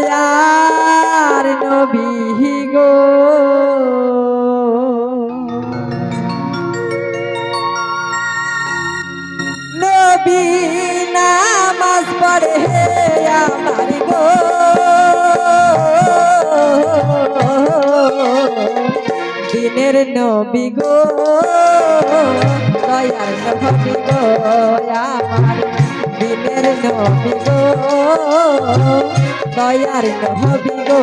দয়ার নবী গো। নবী নামাজ পড়ে আমার গো। দিনের নবী গো, দয়ার নবী গো, আমার দিনের নবী গো। দয়ার নবী গো।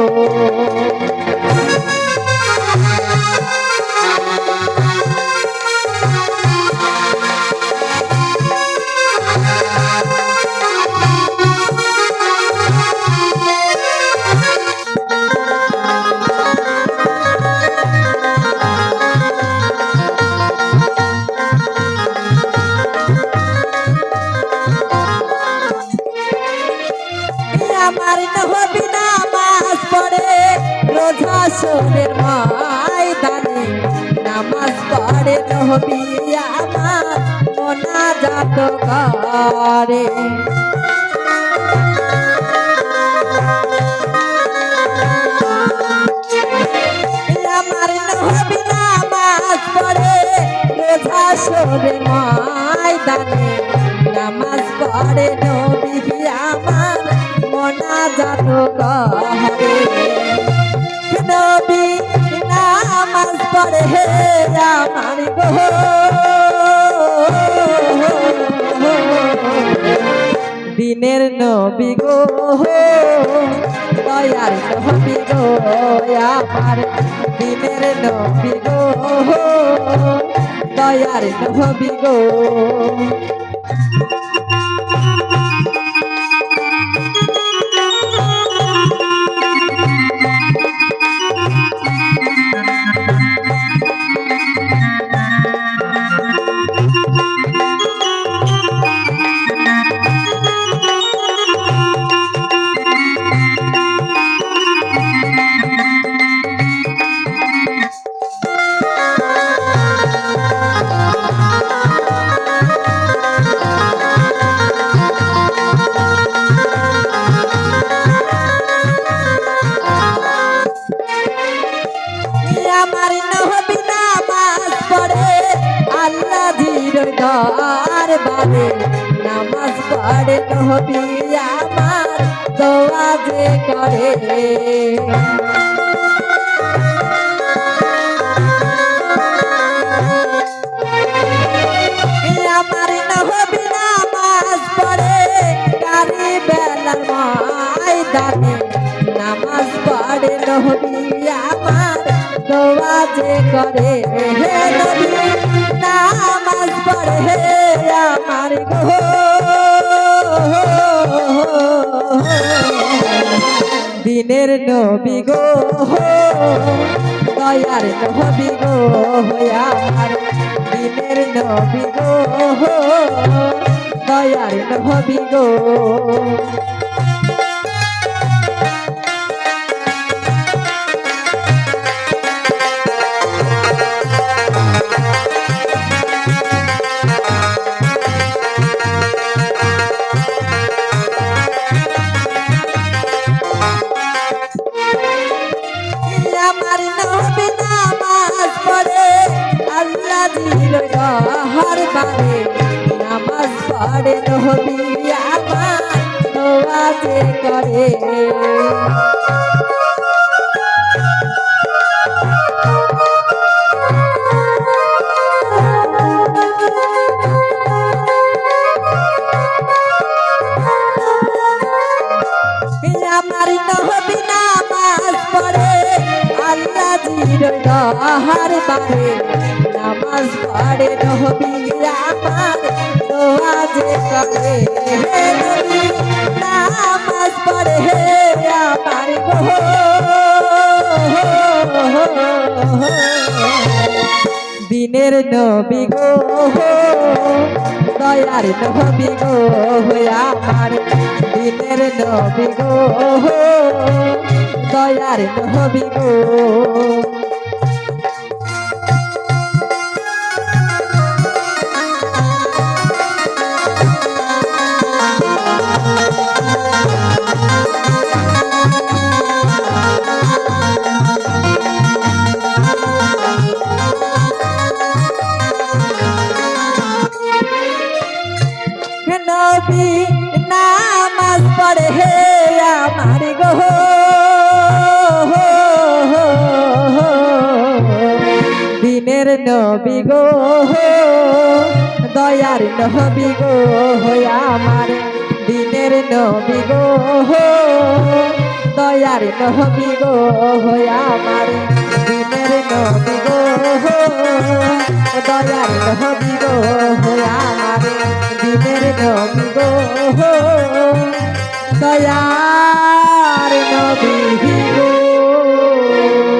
রোজা সোনের ময়দানে। নামাজ পড়ে নহবি আমার, মনা জাত করে আমার নহবি নামাজ পড়ে রোজা সোনের ময়দানে। নামাজ পড়ে নবী পড়ে হে আমার গো। দিনের নবী গো, দয়ার নবী গো, আমার দিনের নবী গো, দয়ার নবী গো। দরবারে নামাজ পড়ে নহবি আমার দোয়া যে করে আমার নহবি নামাজ পড়ে, কারি বেলার ময়দানে। নামাজ পড়ে নহবি আমার দোয়া যে করে। হে নবী পড়ে হে, আমার গো। দিনের নবী গো, দয়ার নবী গো আমার দিনের নবী গো, দয়ার নবী গো। দিল হর বারে। নামাজ পড়ে নবী আমার দোয়া যে করে আমার নহবি নামাজ পড়ে, আল্লাহ জির হার বারে। নামাজ পড়ে নহবি আমার দোয়া যে করে হে নবী, নামাজ পড়ে হে আমার গো দিনের নবী গো, দয়ার নবী গো আমার দিনের নবী গো, দয়ার নবী গো। নবী গো দয়ার নবী গো আমার, দিনের নবী গো দয়ার নবী গো আমার, দিনের নবী গো দয়ার নবী গো আমার, দিনের নবী গো দয়ার নবী